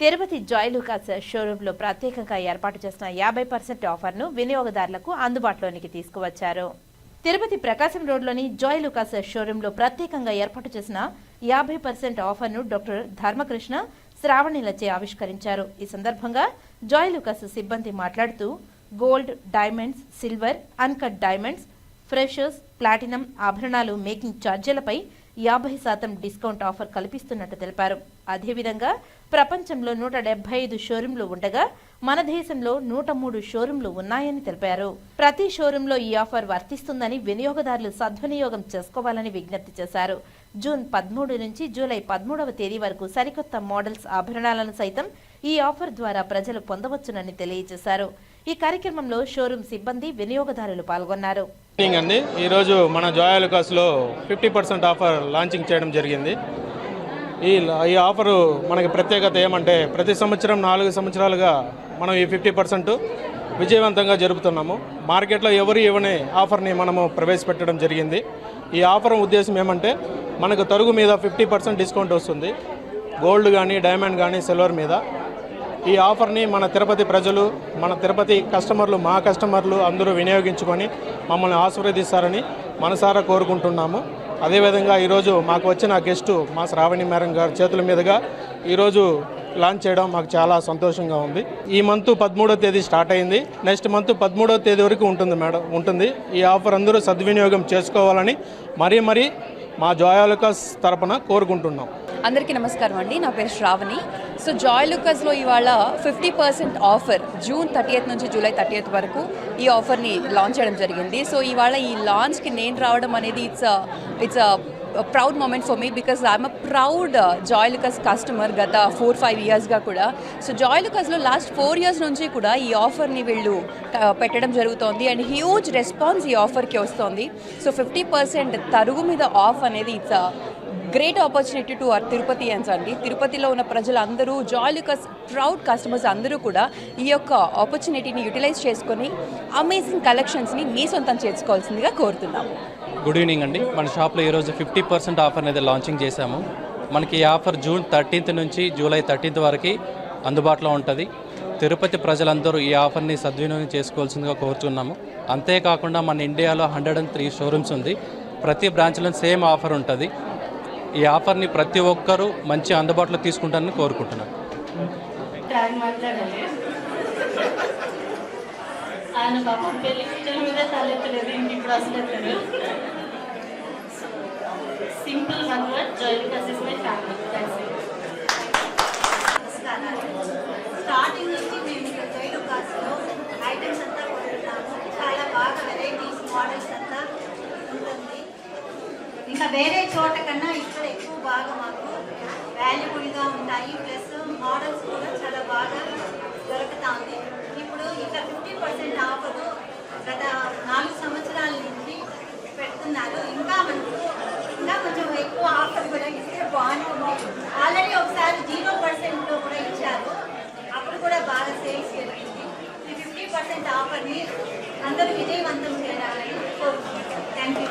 Tirupati Joy లూకాస్ షోరూంలో ప్రత్యేకంగా ఏర్పాటు చేసిన యాభై పర్సెంట్ ఆఫర్ను వినియోగదారులకు అందుబాటులోనికి తీసుకువచ్చారు. తిరుపతి ప్రకాశం రోడ్లోని జాయ్ లూకాస్ షోరూంలో ప్రత్యేకంగా ఏర్పాటు చేసిన యాభై పర్సెంట్ ఆఫర్ను డాక్టర్ ధర్మకృష్ణ శ్రావణిలచే ఆవిష్కరించారు. ఈ సందర్భంగా జాయ్ లూకాస్ సిబ్బంది మాట్లాడుతూ gold diamonds silver uncut diamonds freshers platinum ఆభరణాలు మేకింగ్ ఛార్జీలపై యాభై శాతం డిస్కౌంట్ ఆఫర్ కల్పిస్తున్నట్టు తెలిపారు. అదేవిధంగా ప్రపంచంలో నూట డెబ్బై ఐదు షోరూంలు ఉండగా మన దేశంలో నూట మూడు షోరూంలు ఉన్నాయని తెలిపారు. ప్రతి షోరూంలో ఈ ఆఫర్ వర్తిస్తుందని వినియోగదారులు సద్వినియోగం చేసుకోవాలని విజ్ఞప్తి చేశారు. జూన్ పదమూడు నుంచి జూలై పదమూడవ తేదీ వరకు సరికొత్త మోడల్స్ ఆభరణాలను సైతం ఈ ఆఫర్ ద్వారా ప్రజలు పొందవచ్చునని తెలియజేశారు. ఈ కార్యక్రమంలో షోరూం సిబ్బంది వినియోగదారులు పాల్గొన్నారు. అండి. ఈరోజు మన జోయాలుకాస్లో ఫిఫ్టీ పర్సెంట్ ఆఫర్ లాంచింగ్ చేయడం జరిగింది. ఈ ఈ ఆఫరు మనకి ప్రత్యేకత ఏమంటే ప్రతి సంవత్సరం నాలుగు సంవత్సరాలుగా మనం ఈ ఫిఫ్టీ పర్సెంట్ విజయవంతంగా జరుపుతున్నాము. మార్కెట్లో ఎవరు ఇవ్వని ఆఫర్ని మనము ప్రవేశపెట్టడం జరిగింది. ఈ ఆఫర్ ఉద్దేశం ఏమంటే మనకు తరుగు మీద ఫిఫ్టీ పర్సెంట్ డిస్కౌంట్ వస్తుంది. గోల్డ్ కానీ డైమండ్ కానీ సిల్వర్ మీద. ఈ ఆఫర్ని మన తిరుపతి ప్రజలు మన తిరుపతి కస్టమర్లు మా కస్టమర్లు అందరూ వినియోగించుకొని మమ్మల్ని ఆశీర్వదిస్తారని మనసారా కోరుకుంటున్నాము. అదేవిధంగా ఈరోజు మాకు వచ్చిన గెస్టు మా శ్రావణి మేరం గారి చేతుల మీదుగా ఈరోజు లాంచ్ చేయడం మాకు చాలా సంతోషంగా ఉంది. ఈ మంత్ పదమూడో తేదీ స్టార్ట్ అయింది. నెక్స్ట్ మంత్ పదమూడో తేదీ వరకు ఉంటుంది మేడం ఉంటుంది. ఈ ఆఫర్ అందరూ సద్వినియోగం చేసుకోవాలని మరీ మరీ మా జోయాలుకాస్ తరపున కోరుకుంటున్నాం. అందరికీ నమస్కారం అండి. నా పేరు శ్రావణి. సో జాయ్ లుకస్లో ఇవాళ fifty percent offer June thirtieth నుంచి జూలై థర్టీయత్ వరకు ఈ ఆఫర్ని లాంచ్ చేయడం జరిగింది. సో ఇవాళ ఈ లాంచ్కి నేను రావడం అనేది it's it's proud moment for me because I'm a proud Joyalukkas customer గత ఫోర్ ఫైవ్ ఇయర్స్గా కూడా. సో జాయ్ లుకస్లో లాస్ట్ ఫోర్ ఇయర్స్ నుంచి కూడా ఈ ఆఫర్ని వీళ్ళు uh, పెట్టడం జరుగుతోంది అండ్ హ్యూజ్ రెస్పాన్స్ ఈ ఆఫర్కి వస్తుంది. సో ఫిఫ్టీ పర్సెంట్ తరుగు మీద ఆఫ్ అనేది it's great opportunity to our Tirupati అన్స్ అండి తిరుపతిలో ఉన్న ప్రజలందరూ జాలికస్ ప్రౌడ్ కస్టమర్స్ అందరూ కూడా ఈ యొక్క ఆపర్చునిటీని యూటిలైజ్ చేసుకొని అమేజింగ్ కలెక్షన్స్ని మీ సొంతం చేసుకోవాల్సిందిగా కోరుతున్నాము గుడ్ ఈవినింగ్ అండి. మన షాప్లో ఈరోజు ఫిఫ్టీ పర్సెంట్ ఆఫర్ అనేది లాంచింగ్ చేశాము. మనకి ఈ ఆఫర్ జూన్ థర్టీన్త్ నుంచి జూలై థర్టీన్త్ వరకు అందుబాటులో ఉంటుంది. తిరుపతి ప్రజలందరూ ఈ ఆఫర్ని సద్వినియోగం చేసుకోవాల్సిందిగా కోరుతున్నాము అంతేకాకుండా మన ఇండియాలో హండ్రెడ్ అండ్ త్రీ షోరూమ్స్ ఉంది. ప్రతి బ్రాంచ్లో సేమ్ ఆఫర్ ఉంటుంది. ఈ ఆఫర్ని ప్రతి ఒక్కరూ మంచి అందుబాటులో తీసుకుంటారని కోరుకుంటున్నాను. ఆయన పాపం పెళ్ళి పిల్లల మీద తలెత్తలేదు. ఇప్పుడు అసలు ఎత్తలేదు simple one word join కసిస్ my family ఇంకా వేరే చోట కన్నా ఇక్కడ ఎక్కువ బాగా మాకు వాల్యుబుల్గా ఉంటాయి. ప్లస్ మోడల్స్ కూడా చాలా బాగా దొరుకుతా ఉంది ఇప్పుడు ఇంకా ఫిఫ్టీ పర్సెంట్ ఆఫర్ గత నాలుగు సంవత్సరాల నుంచి పెడుతున్నారు. ఇంకా మనకు ఇంకా కొంచెం ఎక్కువ ఆఫర్ కూడా ఇస్తే బాగుంటుంది. ఆల్రెడీ ఒకసారి జీరో పర్సెంట్లో కూడా ఇచ్చారు. అప్పుడు కూడా బాగా సేల్స్ జరిగింది. ఈ ఫిఫ్టీ పర్సెంట్ ఆఫర్ని అందరూ విజయవంతం చేయాలని కోరుకుంటున్నాను థ్యాంక్ యూ